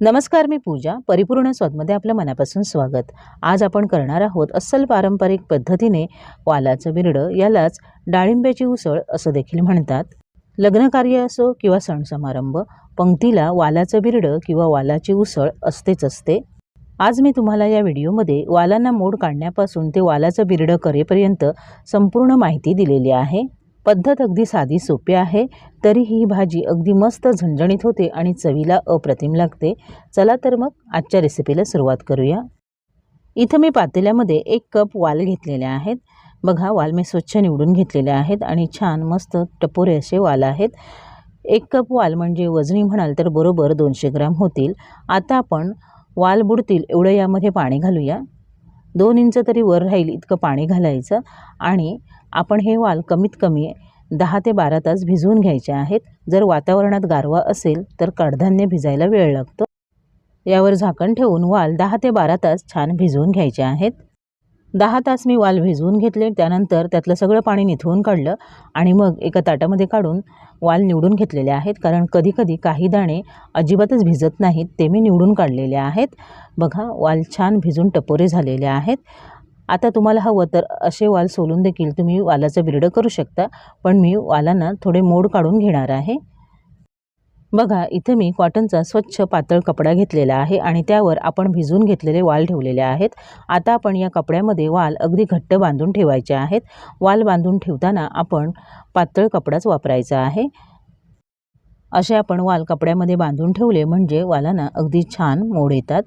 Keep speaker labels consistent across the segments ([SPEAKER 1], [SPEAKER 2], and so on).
[SPEAKER 1] नमस्कार मी पूजा परिपूर्ण स्वादमध्ये आपलं मनापासून स्वागत. आज आपण करणार आहोत अस्सल पारंपरिक पद्धतीने वालाचं बिरडं. यालाच डाळिंब्याची उसळ असं देखील म्हणतात. लग्नकार्य असो किंवा सण समारंभ पंक्तीला वालाचं बिरडं किंवा वालाची उसळ असतेच असते. आज मी तुम्हाला या व्हिडिओमध्ये वालांना मोड काढण्यापासून ते वालाचं बिरडं करेपर्यंत संपूर्ण माहिती दिलेली आहे. पद्धत अगदी साधी सोपी आहे तरी ही भाजी अगदी मस्त झणझणीत होते आणि चवीला अप्रतिम लागते. चला तर मग आजच्या रेसिपीला सुरुवात करूया. इथं मी पातेल्यामध्ये एक कप वाल घेतलेले आहेत. बघा वाल मी स्वच्छ निवडून घेतलेले आहेत आणि छान मस्त टपोरे असे वाल आहेत. एक कप वाल म्हणजे वजनी म्हणाल तर बरोबर दोनशे ग्राम होतील. आता आपण वाल बुडतील एवढं यामध्ये पाणी घालूया. दोन इंच तरी वर राहील इतकं पाणी घालायचं. आणि आपण हे वाल कमीत कमी दहा ते बारा तास भिजवून घ्यायचे आहेत. जर वातावरणात गारवा असेल तर कडधान्य भिजायला वेळ लागतो. यावर झाकण ठेवून वाल दहा ते बारा तास छान भिजवून घ्यायचे आहेत. दहा तास मी वाल भिजवून घेतले त्यानंतर त्यातलं सगळं पाणी निथळून काढलं आणि मग एका ताटामध्ये काढून वाल निवडून घेतलेले आहेत. कारण कधीकधी काही दाणे अजिबातच भिजत नाहीत ते मी निवडून काढलेले आहेत. बघा वाल छान भिजून टपोरे झालेले आहेत. आता तुम्हाला हवं तर असे वाल सोलून देखील तुम्ही वालाचं बिरडं करू शकता पण मी वालांना थोडे मोड काढून घेणार आहे. बघा इथे मी कॉटनचा स्वच्छ पातळ कपडा घेतलेला आहे आणि त्यावर आपण भिजून घेतलेले वाल ठेवलेले आहेत. आता आपण या कपड्यामध्ये वाल अगदी घट्ट बांधून ठेवायचे आहेत. वाल बांधून ठेवताना आपण पातळ कपडाच वापरायचा आहे. असे आपण वाल कपड्यामध्ये बांधून ठेवले म्हणजे वालांना अगदी छान मोड येतात.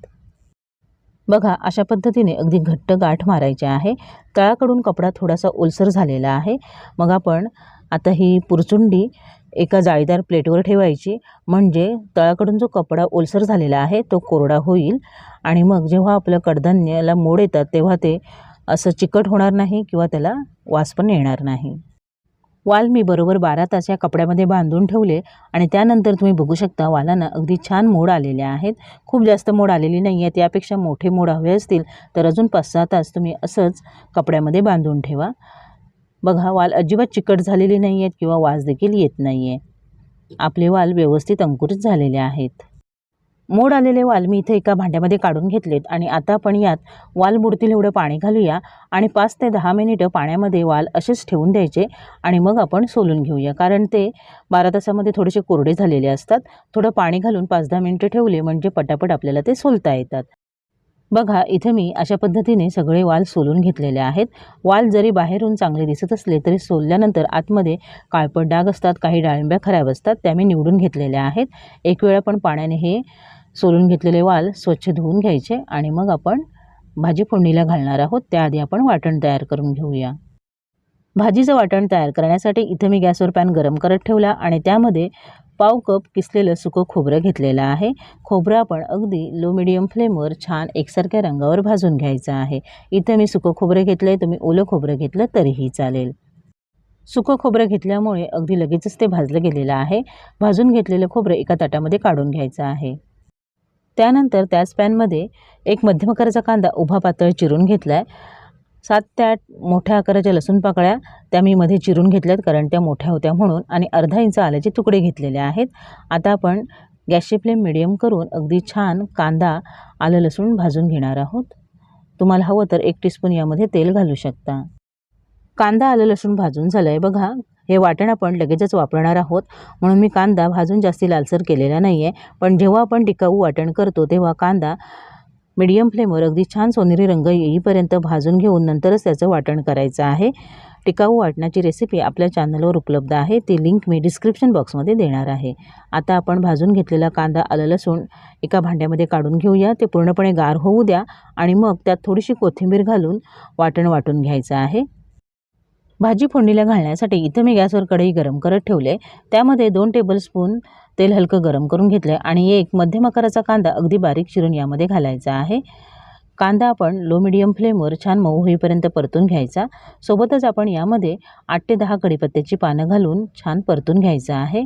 [SPEAKER 1] बघा अशा पद्धतीने अगदी घट्ट गाठ मारायचे आहे. तळाकडून कपडा थोडासा ओलसर झालेला आहे. मग आपण आता ही पुरचुंडी एका जाळीदार प्लेटवर ठेवायची. म्हणजे तळाकडून जो कपडा ओलसर झालेला आहे तो कोरडा होईल. आणि मग जेव्हा आपलं कडधान्याला मोड येतात तेव्हा ते असं चिकट होणार नाही किंवा त्याला वास पण येणार नाही. वाल मी बरोबर बारा तास या कपड्यामध्ये बांधून ठेवले आणि त्यानंतर तुम्ही बघू शकता वालांना अगदी छान मोड आलेले आहेत. खूप जास्त मोड आलेली नाही आहेत यापेक्षा मोठे मोड हवे असतील तर अजून पाच सहा तास तुम्ही असंच कपड्यामध्ये बांधून ठेवा. बघा वाल अजिबात चिकट झालेली नाही आहेत किंवा वास देखील येत नाही आहे आपले वाल व्यवस्थित अंकुरित झालेले आहेत. मोड आलेले वाल मी इथे एका भांड्यामध्ये काढून घेतलेत आणि आता आपण यात वाल बुडतील एवढं पाणी घालूया आणि पाच ते दहा मिनिटं पाण्यामध्ये वाल असेच ठेवून द्यायचे आणि मग आपण सोलून घेऊया. कारण ते बारा तासामध्ये थोडेसे कोरडे झालेले असतात. थोडं पाणी घालून पाच दहा मिनिटं ठेवले म्हणजे पटापट आपल्याला ते सोलता येतात. बघा इथे मी अशा पद्धतीने सगळे वाल सोलून घेतलेले आहेत. वाल जरी बाहेरून चांगले दिसत असले तरी सोलल्यानंतर आतमध्ये काळपट डाग असतात काही डाळिंब्या खराब असतात त्या मी निवडून घेतलेल्या आहेत. एक वेळा पण पाण्याने हे सोलून घेतलेले वाल स्वच्छ धुवून घ्यायचे आणि मग आपण भाजी फोडणीला घालणार आहोत. त्याआधी आपण वाटण तयार करून घेऊया. भाजीचं वाटण तयार करण्यासाठी इथं मी गॅसवर पॅन गरम करत ठेवला आणि त्यामध्ये पाव कप किसलेलं सुकं खोबरं घेतलेलं आहे. खोबरं आपण अगदी लो मिडियम फ्लेमवर छान एकसारख्या रंगावर भाजून घ्यायचं आहे. इथं मी सुकं खोबरं घेतलं आहे तुम्ही ओलं खोबरं घेतलं तरीही चालेल. सुकं खोबरं घेतल्यामुळे अगदी लगेचच ते भाजलं गेलेलं आहे. भाजून घेतलेलं खोबरं एका ताटामध्ये काढून घ्यायचं आहे. त्यानंतर त्याच पॅनमध्ये एक मध्यम आकाराचा कांदा उभा पातळ चिरून घेतला आहे सात ते आठ मोठ्या आकाराच्या लसूण पाकळ्या त्या मी मध्ये चिरून घेतल्यात कारण त्या मोठ्या होत्या म्हणून आणि अर्धा इंच आल्याचे तुकडे घेतलेले आहेत. आता आपण गॅसची फ्लेम मिडियम करून अगदी छान कांदा आलं लसूण भाजून घेणार आहोत. तुम्हाला हवं तर एक टीस्पून यामध्ये तेल घालू शकता. कांदा आलं लसूण भाजून झालं आहे बघा. हे वाटण आपण लगेचच वापरणार आहोत. म्हणून मी कांदा भाजून जास्ती लालसर केलेला नाही आहे पण जेव्हा आपण टिकाऊ वाटण करतो तेव्हा कांदा मीडियम फ्लेमवर अगदी छान सोनेरी रंग येईपर्यंत भाजून घेऊन नंतरच त्याचं वाटण करायचं आहे. टिकाऊ वाटणाची रेसिपी आपल्या चॅनलवर उपलब्ध आहे. ती लिंक मी डिस्क्रिप्शन बॉक्समध्ये देणार आहे. आता आपण भाजून घेतलेला कांदा आलं लसूण एका भांड्यामध्ये काढून घेऊया. ते पूर्णपणे गार होऊ द्या आणि मग त्यात थोडीशी कोथिंबीर घालून वाटण वाटून घ्यायचं आहे. भाजी फोडणीला घालण्यासाठी इथं मी गॅसवर कढई गरम करत ठेवले. त्यामध्ये दोन टेबलस्पून तेल हलकं गरम करून घेतलं आणि एक मध्यम आकाराचा कांदा अगदी बारीक चिरून यामध्ये घालायचा आहे. कांदा आपण लो मिडियम फ्लेमवर छान मऊ होईपर्यंत परतून घ्यायचा. सोबतच आपण यामध्ये आठ ते दहा कढीपत्त्याची पानं घालून छान परतून घ्यायचं आहे.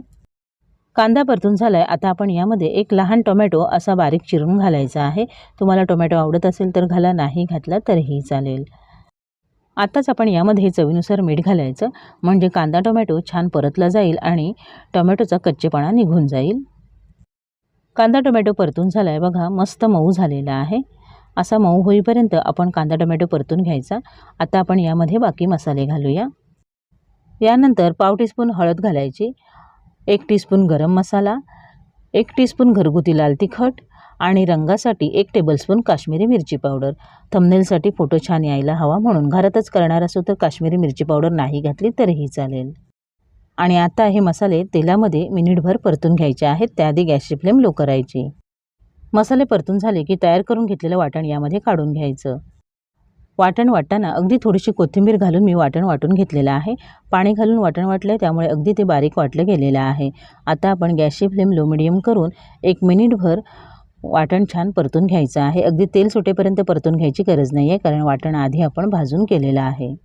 [SPEAKER 1] कांदा परतून झाला आहे आता आपण यामध्ये एक लहान टोमॅटो असा बारीक चिरून घालायचा आहे. तुम्हाला टोमॅटो आवडत असेल तर घाला नाही घातला तरीही चालेल. आत्ताच आपण यामध्ये चवीनुसार मीठ घालायचं. म्हणजे कांदा टोमॅटो छान परतला जाईल आणि टोमॅटोचा कच्चेपणा निघून जाईल. कांदा टोमॅटो परतून झाला आहे बघा मस्त मऊ झालेला आहे. असा मऊ होईपर्यंत आपण कांदा टोमॅटो परतून घ्यायचा. आता आपण यामध्ये बाकी मसाले घालूया. यानंतर पाव टीस्पून हळद घालायची. एक टीस्पून गरम मसाला. एक टीस्पून घरगुती लाल तिखट. आणि रंगासाठी एक टेबलस्पून काश्मीरी मिरची पावडर थंबनेलसाठी फोटो छान यायला हवा म्हणून घरातच करणार असो तर काश्मीरी मिरची पावडर नाही घातली तरीही चालेल. आणि आता हे मसाले तेलामध्ये मिनिटभर परतून घ्यायचे आहेत त्याआधी गॅसची फ्लेम लो करायची. मसाले परतून झाले की तयार करून घेतलेलं वाटण यामध्ये काढून घ्यायचं. वाटण वाटताना अगदी थोडीशी कोथिंबीर घालून मी वाटण वाटून घेतलेलं आहे. पाणी घालून वाटण वाटलं त्यामुळे अगदी ते बारीक वाटलं गेलेलं आहे. आता आपण गॅसची फ्लेम लो मिडियम करून एक मिनिटभर वाटण छान परतून घ्यायचं आहे. अगदी तेल सुटेपर्यंत परतून घ्यायची गरज नाही आहे कारण वाटण आधी आपण भाजून केलेलं आहे.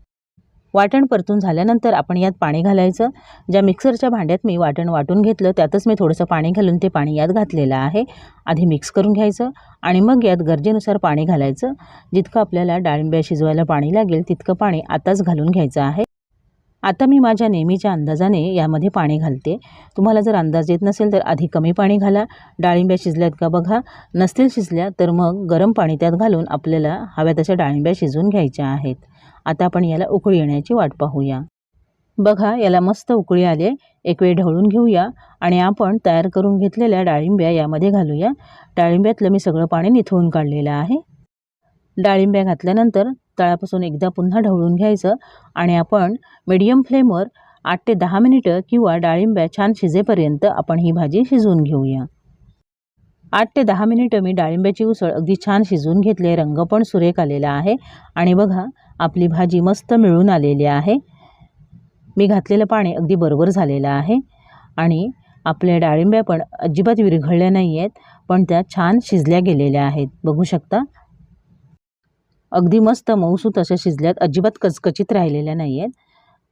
[SPEAKER 1] वाटण परतून झाल्यानंतर आपण यात पाणी घालायचं. ज्या मिक्सरच्या भांड्यात मी वाटण वाटून घेतलं त्यातच मी थोडंसं पाणी घालून ते पाणी यात घातलेलं आहे. आधी मिक्स करून घ्यायचं आणि मग यात गरजेनुसार पाणी घालायचं. जितकं आपल्याला डाळिंब्या शिजवायला पाणी लागेल तितकं पाणी आताच घालून घ्यायचं आहे. आता मी माझ्या नेहमीच्या अंदाजाने यामध्ये पाणी घालते. तुम्हाला जर अंदाज येत नसेल तर आधी कमी पाणी घाला. डाळिंब्या शिजल्यात का बघा. नसतील शिजल्या तर मग गरम पाणी त्यात घालून आपल्याला हव्या तशा डाळिंब्या शिजवून घ्यायच्या आहेत. आता आपण याला उकळी येण्याची वाट पाहूया. बघा याला मस्त उकळी आले एक वेळ ढवळून घेऊया आणि आपण तयार करून घेतलेल्या डाळिंब्या यामध्ये घालूया. डाळिंब्यातलं मी सगळं पाणी निथळून काढलेलं आहे. डाळिंब्या घातल्यानंतर तळापासून एकदा पुन्हा ढवळून घ्यायचं आणि आपण मीडियम फ्लेमवर आठ ते दहा मिनिटं किंवा डाळिंब्या छान शिजेपर्यंत आपण ही भाजी शिजवून घेऊया. आठ ते दहा मिनिटं मी डाळिंब्याची उसळ अगदी छान शिजवून घेतली रंग पण सुरेख आलेला आहे आणि बघा आपली भाजी मस्त मिळून आलेली आहे. मी घातलेलं पाणी अगदी बरोबर झालेलं आहे आणि आपल्या डाळिंब्या पण अजिबात विरघळल्या नाही आहेत पण त्या छान शिजल्या गेलेल्या आहेत. बघू शकता अगदी मस्त मऊसूत अशा शिजल्यात. अजिबात कचकचीत राहिलेल्या नाही आहेत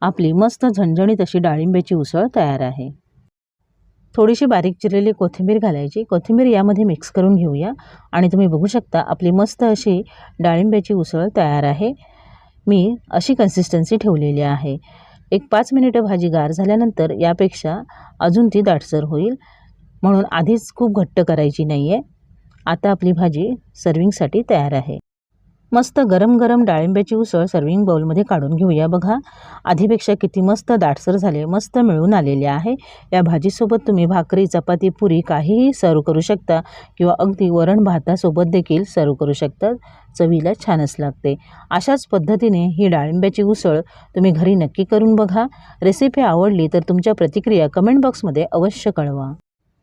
[SPEAKER 1] आपली मस्त झणझणीत अशी डाळिंब्याची उसळ तयार आहे. थोडीशी बारीक चिरलेली कोथिंबीर घालायची. कोथिंबीर यामध्ये मिक्स करून घेऊया. आणि तुम्ही बघू शकता आपली मस्त अशी डाळिंब्याची उसळ तयार आहे. मी अशी कन्सिस्टन्सी ठेवलेली आहे. एक पाच मिनिटं भाजी गार झाल्यानंतर यापेक्षा अजून ती दाटसर होईल. म्हणून आधीच खूप घट्ट करायची नाही आहे आता आपली भाजी सर्विंगसाठी तयार आहे. मस्त गरम गरम डाळिंब्याची उसळ सर्विंग बाउलमध्ये काढून घेऊया बघा. आधीपेक्षा किती मस्त दाटसर झाले मस्त मिळून आलेले आहे. या भाजीसोबत तुम्ही भाकरी चपाती पुरी काहीही सर्व करू शकता किंवा अगदी वरण भातासोबत देखील सर्व करू शकता. चवीला छानच लागते. अशाच पद्धतीने ही डाळिंब्याची उसळ तुम्ही घरी नक्की करून बघा. रेसिपी आवडली तर तुमच्या प्रतिक्रिया कमेंट बॉक्समध्ये अवश्य कळवा.